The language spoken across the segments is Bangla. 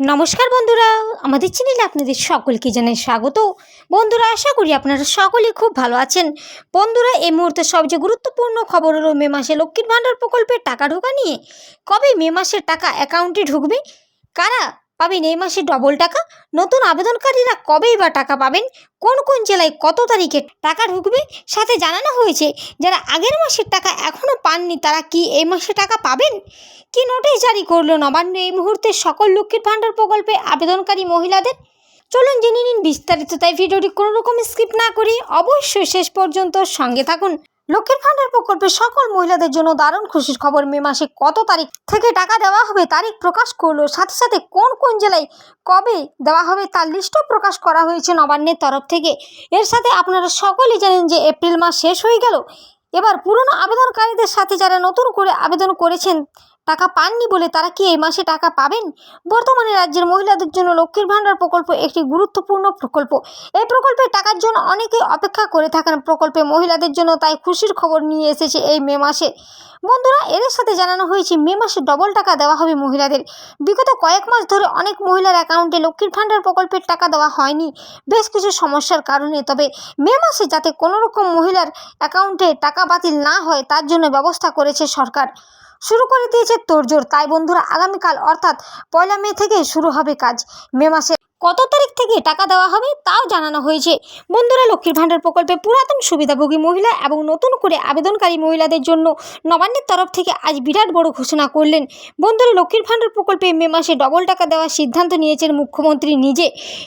নমস্কার বন্ধুরা, আমাদের চ্যানেলে আপনাদের সকলকে জানাই স্বাগত। বন্ধুরা, আশা করি আপনারা সকলেই খুব ভালো আছেন। বন্ধুরা, এই মুহূর্তে সবচেয়ে গুরুত্বপূর্ণ খবর হলো মে মাসে লক্ষ্মীর ভাণ্ডার প্রকল্পের টাকা ঢোকা নিয়ে। কবে মে মাসের টাকা অ্যাকাউন্টে ঢুকবে? কারা পাবেন এই মাসে ডবল টাকা। নতুন আবেদনকারীরা কবেই বা টাকা পাবেন, কোন কোন জেলায় কত তারিখে টাকা ঢুকবে সাথে জানানো হয়েছে, যারা আগের মাসের টাকা এখনও পাননি তারা কি এই মাসে টাকা পাবেন? কি নোটিশ জারি করল নবান্ন এই মুহূর্তে সকল লক্ষ্মীর ভাণ্ডার প্রকল্পে আবেদনকারী মহিলাদের? চলুন জেনে নিন বিস্তারিত, তাই ভিডিওটি কোনো রকম স্কিপ না করে অবশ্যই শেষ পর্যন্ত সঙ্গে থাকুন। লক্ষ্মীর ভাণ্ডার প্রকল্পে সকল মহিলাদের জন্য দারুণ খুশির খবর। মে মাসে কত তারিখ থেকে টাকা দেওয়া হবে তারিখ প্রকাশ করল। সাথে সাথে কোন কোন জেলায় কবে দেওয়া হবে তার লিস্টও প্রকাশ করা হয়েছে নবান্নের তরফ থেকে। এর সাথে আপনারা সকলেই জানেন যে এপ্রিল মাস শেষ হয়ে গেল। এবার পুরনো আবেদনকারীদের সাথে যারা নতুন করে আবেদন করেছেন টাকা পাননি বলে তারা কি এই মাসে টাকা পাবেন? বর্তমানে রাজ্যের মহিলাদের জন্য লক্ষ্মীর ভাণ্ডার প্রকল্প একটি গুরুত্বপূর্ণ প্রকল্প। এই প্রকল্পের টাকার জন্য অনেকেই অপেক্ষা করে থাকেন। প্রকল্পে মহিলাদের জন্য তাই খুশির খবর নিয়ে এসেছে এই মে মাসে। বন্ধুরা এর সাথে জানানো হয়েছে, মে মাসে ডবল টাকা দেওয়া হবে মহিলাদের। বিগত কয়েক মাস ধরে অনেক মহিলার অ্যাকাউন্টে লক্ষ্মীর ভাণ্ডার প্রকল্পের টাকা দেওয়া হয়নি। বেশ কিছু সমস্যার কারণে, তবে মে মাসে যাতে কোনোরকম মহিলার অ্যাকাউন্টে টাকা বাতিল না হয়, তার জন্য ব্যবস্থা করেছে সরকার। শুরু করে দিয়েছে তোড়জোড়। তাই বন্ধুরা, আগামীকাল অর্থাৎ পয়লা মে থেকে শুরু হবে কাজ। মে মাসে কত তারিখ থেকে টাকা দেওয়া হবে তাও জানানো হয়েছে। বন্ধুরা, লক্ষ্মীর ভাণ্ডার প্রকল্পে পুরাতন সুবিধাভোগী মহিলা এবং নতুন করে আবেদনকারী মহিলাদের জন্য নবান্নের তরফ থেকে আজ বিরাট বড় ঘোষণা করলেন। বন্ধুরা, লক্ষ্মীর ভাণ্ডার প্রকল্পে মে মাসে ডবল টাকা দেওয়ার সিদ্ধান্ত নিয়েছেন মুখ্যমন্ত্রী নিজে।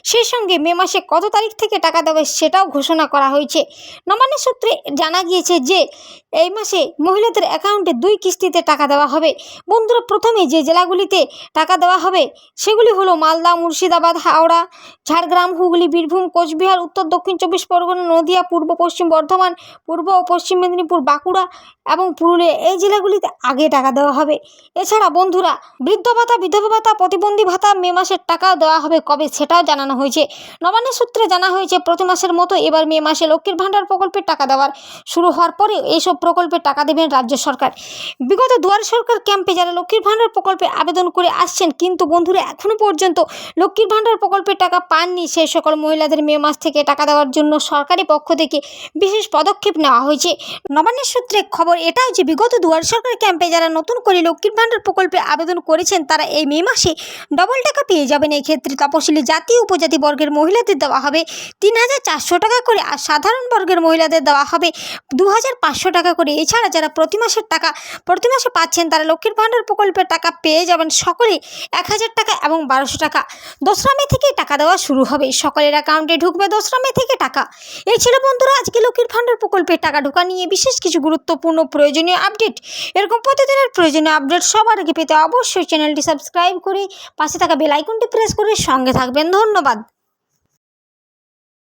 সেই সঙ্গে মে মাসে কত তারিখ থেকে টাকা দেবে সেটাও ঘোষণা করা হয়েছে। নবান্নের সূত্রে জানা গিয়েছে যে, এই মাসে মহিলাদের অ্যাকাউন্টে দুই কিস্তিতে টাকা দেওয়া হবে। বন্ধুরা, প্রথমে যে জেলাগুলিতে টাকা দেওয়া হবে সেগুলি হলো মালদা, মুর্শিদাবাদ, হাওড়া ঝাড়গ্রাম, হুগলি, বীরভূম, কোচবিহার, উত্তর, দক্ষিণ চব্বিশ পরগনা, নদিয়া, পূর্ব পশ্চিম বর্ধমান, পূর্ব ও পশ্চিম মেদিনীপুর, বাঁকুড়া এবং পুরুলিয়া এই জেলাগুলিতে আগে টাকা দেওয়া হবে। এছাড়া বন্ধুরা, বৃদ্ধ ভাতা, বিধবা ভাতা, প্রতিবন্ধী ভাতা মে মাসের টাকা দেওয়া হবে। কবে সেটাও জানানো হয়েছে। নবান্নের সূত্রে জানা হয়েছে, প্রতি মাসের মতো এবার মে মাসে লক্ষ্মীর ভাণ্ডার প্রকল্পের টাকা দেওয়ার শুরু হওয়ার পরে এইসব প্রকল্পে টাকা দেবেন রাজ্য সরকার। বিগত দুয়ার সরকার ক্যাম্পে যারা লক্ষ্মীর ভাণ্ডার প্রকল্পে আবেদন করে আসছেন, কিন্তু বন্ধুরা এখনও পর্যন্ত লক্ষ্মীর ভাণ্ডার প্রকল্পের টাকা পাননি। সেই সকল মহিলাদের মে মাস থেকে টাকা দেওয়ার জন্য সরকারি পক্ষ থেকে বিশেষ পদক্ষেপ নেওয়া হয়েছে। নবান্নের সূত্রে খবর এটাও যে বিগত দুয়ার সরকার ক্যাম্পে যারা নতুন করে লক্ষ্মীর ভাণ্ডার প্রকল্পে আবেদন করেছেন, তারা এই মে মাসে ডবল টাকা পেয়ে যাবেন। ক্ষেত্রে তপশিলি জাতি উপজাতি বর্গের মহিলাদের দেওয়া হবে তিন হাজার চারশো টাকা করে আর সাধারণ বর্গের মহিলাদের দেওয়া হবে দু হাজার পাঁচশো টাকা করে। এছাড়া যারা প্রতি মাসের টাকা, প্রতি মাসে পাচ্ছেন, তারা লক্ষ্মীর ভাণ্ডার প্রকল্পের টাকা পেয়ে যাবেন সকলে এক হাজার টাকা এবং বারোশো টাকা। দোসরা মে থেকেই টাকা দেওয়া শুরু হবে। সকলের অ্যাকাউন্টে ঢুকবে দোসরা মে থেকে টাকা। এই ছিল বন্ধুরা, আজকে লক্ষ্মীর ভাণ্ডার প্রকল্পের টাকা ঢোকা নিয়ে বিশেষ কিছু গুরুত্বপূর্ণ প্রয়োজনীয় আপডেট এরকম প্রতিদিনের প্রয়োজনীয় আপডেট সবার আগে পেতে অবশ্যই চ্যানেলটি সাবস্ক্রাইব করে পাশে থাকা বেল আইকনটি প্রেস করে সঙ্গে থাকবেন। ধন্যবাদ।